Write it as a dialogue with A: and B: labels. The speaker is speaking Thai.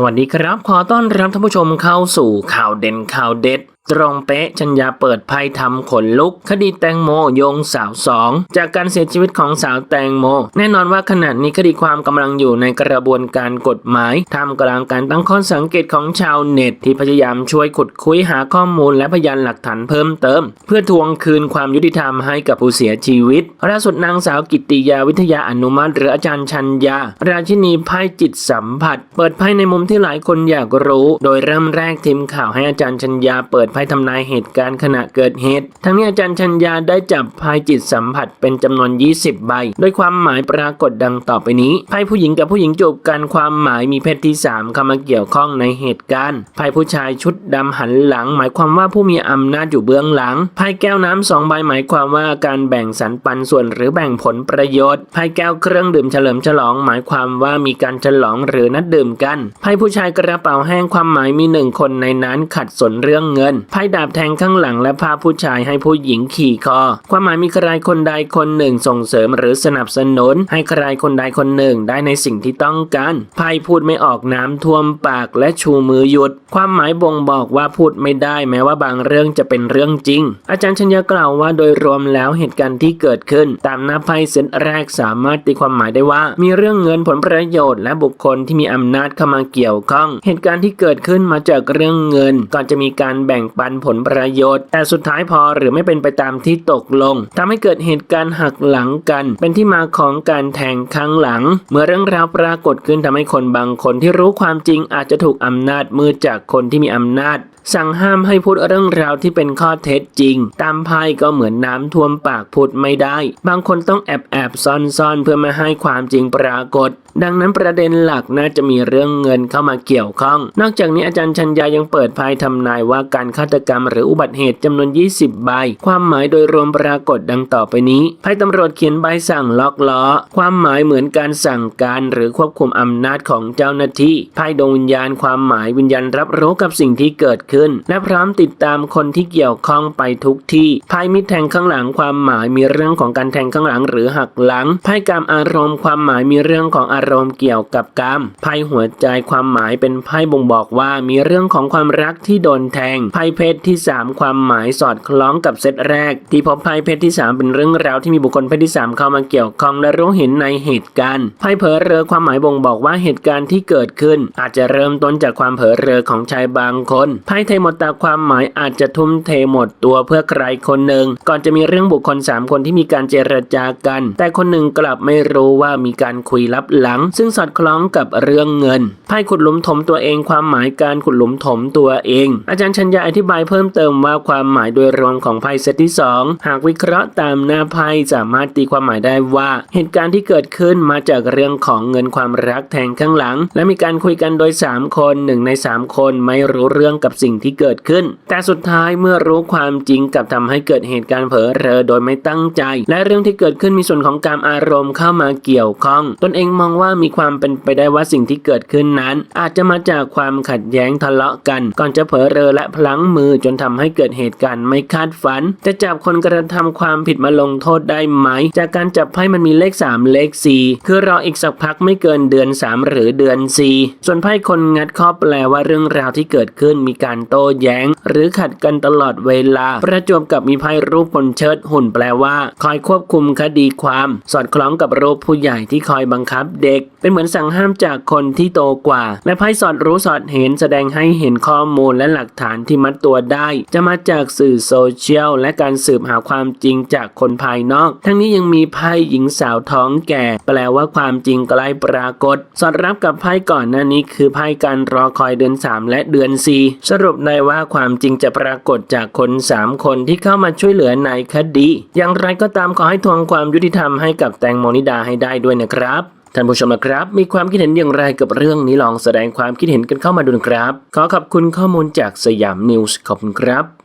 A: สวัสดีครับ ขอต้อนรับท่านผู้ชมเข้าสู่ข่าวเด่นข่าวเด็ด ตรงเป๊ะชัญญาเปิดไพ่ทำขนลุก คดีแตงโมโยงสาวสองจากการเสียชีวิตของสาวแตงโม แน่นอนว่าขณะนี้คดีความกำลังอยู่ในกระบวนการกฎหมายท่ามกลางการตั้งข้อสังเกตของชาวเน็ต ที่พยายามช่วยขุดคุยหาข้อมูลและพยานหลักฐานเพิ่มเติม เพื่อทวงคืนความยุติธรรมให้กับผู้เสียชีวิตล่าสุดนางสาวกิติยาวิทยาอนุมาตหรืออาจารย์ชัญญา ราชินีไพ่จิตสัมผัส เปิดไพ่ในมุมที่หลายคนอยากรู้ โดยเริ่มแรกทีมข่าวให้อาจารย์ชัญญาเปิดไพ่ทำนายเหตุการณ์ขณะเกิดเหตุ ทั้งนี้อาจารย์ชัญญาได้จับไพ่จิตสัมผัสเป็นจำนวน 20 ใบ โดยความหมายปรากฏดังต่อไปนี้ไพ่ผู้หญิงกับผู้หญิงจูบกันความหมายมีเพศที่ 3 เข้ามาเกี่ยวข้องในเหตุการณ์ไพ่ผู้ชายชุดดำหันหลัง หมายความว่าผู้มีอำนาจอยู่เบื้องหลังไพ่แก้วน้ำสองใบหมายความว่าการแบ่งสรรปันส่วนหรือแบ่งผลประโยชน์ไพ่แก้วเครื่องดื่มเฉลิมฉลอง หมายความว่ามีการฉลองหรือนัดดื่มกันไพ่ผู้ชายกระเป๋าแห้งความหมายมีหนึ่งคนในนั้นขัดสนเรื่องเงินไพ่ดาบแทงข้างหลังและภาผู้ชายให้ผู้หญิงขี่คอ ความหมายมีใครคนใดคนหนึ่งส่งเสริมหรือสนับสนุน ให้ใครคนใดคนหนึ่งได้ในสิ่งที่ต้องการไพ่พูดไม่ออกน้ำท่วมปากและชูมือหยุด ความหมายบ่งบอกว่าพูดไม่ได้แม้ว่าบางเรื่องจะเป็นเรื่องจริง อาจารย์ชัญญากล่าวว่าโดยรวมแล้วเหตุการณ์ที่เกิดขึ้น ตามหน้าไพ่เซตแรกสามารถตีความหมายได้ว่า มีเรื่องเงินผลประโยชน์และบุคคลที่มีอำนาจเข้ามาเกี่ยวข้อง เหตุการณ์ที่เกิดขึ้นมาจากเรื่องเงิน ก่อนจะมีการแบ่งปันผลประโยชน์ แต่สุดท้ายพอหรือไม่เป็นไปตามที่ตกลงทำให้เกิดเหตุการณ์หักหลังกัน เป็นที่มาของการแทงครั้งหลัง เมื่อเรื่องราวปรากฏขึ้นทำให้คนบางคนที่รู้ความจริงอาจจะถูกอำนาจมืดจากคนที่มีอำนาจ สั่งห้ามให้พูดเรื่องราวที่เป็นข้อเท็จจริง ตามไพ่ก็เหมือนน้ำท่วมปากพูดไม่ได้ บางคนต้องแอบแอบซ่อนซ่อนๆเพื่อไม่ให้ความจริงปรากฏ ดังนั้นประเด็นหลักน่าจะมีเรื่องเงินเข้ามาเกี่ยวข้อง นอกจากนี้อาจารย์ชัญญายังเปิดไพ่ทำนายว่าการฆาตกรรมหรืออุบัติเหตุจำนวน 20 ใบ ความหมายโดยรวมปรากฏดังต่อไปนี้ไพ่ตำรวจเขียนใบสั่งล็อกล้อ ความหมายเหมือนการสั่งการหรือควบคุมอำนาจของเจ้าหน้าที่ไพ่ดวงวิญญาณความหมายวิญญาณรับรู้กับสิ่งที่เกิดขึ้นขึ้น และพร้อมติดตามคนที่เกี่ยวข้องไปทุกที่ไพ่มิตรแทงข้างหลังความหมายมีเรื่องของการแทงข้างหลังหรือหักหลังไพ่กามอารมณ์ความหมายมีเรื่องของอารมณ์เกี่ยวกับกามไพ่หัวใจความหมายเป็นไพ่บ่งบอกว่ามีเรื่องของความรักที่โดนแทงไพ่เพศที่ 3 ความหมายสอดคล้องกับเซตแรก ที่พบไพ่เพศที่ 3 เป็นเรื่องราวที่มีบุคคลเพศที่ 3 เข้ามาเกี่ยวข้องและรู้เห็นในเหตุการณ์ไพ่เผลอเรอความหมายบ่งบอกว่าเหตุการณ์ที่เกิดขึ้น อาจจะเริ่มต้นจากความเผลอเรอของชายบางคนไพ่เทหมดตาความหมายอาจจะทุ่มเทหมดตัวเพื่อใครคนหนึ่ง ก่อนจะมีเรื่องบุคคล 3 คนที่มีการเจรจากัน แต่คนหนึ่งกลับไม่รู้ว่ามีการคุยลับหลัง ซึ่งสอดคล้องกับเรื่องเงินไพ่ขุดหลุมถมตัวเองความหมายการขุดหลุมถมตัวเอง อาจารย์ชัญญาอธิบายเพิ่มเติมว่าความหมายโดยรวมของไพ่เซตที่ 2 หากวิเคราะห์ตามหน้าไพ่สามารถตีความหมายได้ว่า เหตุการณ์ที่เกิดขึ้นมาจากเรื่องของเงินความรักแทงข้างหลัง และมีการคุยกันโดย 3 คนหนึ่งใน 3 คนไม่รู้เรื่องกับสิ่งที่เกิดขึ้น แต่สุดท้ายเมื่อรู้ความจริงกับทำให้เกิดเหตุการณ์เผลอเรอโดยไม่ตั้งใจ และเรื่องที่เกิดขึ้นมีส่วนของการอารมณ์เข้ามาเกี่ยวข้อง ตนเองมองว่ามีความเป็นไปได้ว่าสิ่งที่เกิดขึ้นนั้น อาจจะมาจากความขัดแย้งทะเลาะกัน ก่อนจะเผลอเรอและพลั้งมือจนทำให้เกิดเหตุการณ์ไม่คาดฝัน จะจับคนกระทำความผิดมาลงโทษได้ไหม จากการจับไพ่มันมีเลข 3 เลข 4 คือรออีกสักพักไม่เกินเดือน 3 หรือเดือน 4 ส่วนไพ่คนงัดข้อแปลว่าเรื่องราวที่เกิดขึ้นมีการโต้แย้ง หรือขัดกันตลอดเวลา ประจวบกับมีไพ่รูปคนเชิดหุ่นแปลว่า คอยควบคุมคดีความ สอดคล้องกับรูปผู้ใหญ่ที่คอยบังคับเด็ก เป็นเหมือนสั่งห้ามจากคนที่โตกว่า และไพ่สอดรู้สอดเห็นแสดงให้เห็นข้อมูลและหลักฐานที่มัดตัวได้ จะมาจากสื่อโซเชียลและการสืบหาความจริงจากคนภายนอก ทั้งนี้ยังมีไพ่หญิงสาวท้องแก่ แปลว่าความจริงใกล้ปรากฏ สอดรับกับไพ่ก่อนหน้านี้คือไพ่การรอคอยเดือน 3 และเดือน 4 สรุรุปได้ว่าความจริงจะปรากฏจากคน 3 คนที่เข้ามาช่วยเหลือในคดี อย่างไรก็ตามขอให้ทวงความยุติธรรมให้กับแตงโมนิดาให้ได้ด้วยนะครับท่านผู้ชมนะครับ มีความคิดเห็นอย่างไรกับเรื่องนี้ลองแสดงความคิดเห็นกันเข้ามาดูนะครับ ขอขอบคุณข้อมูลจากสยามนิวส์ขอบคุณครับ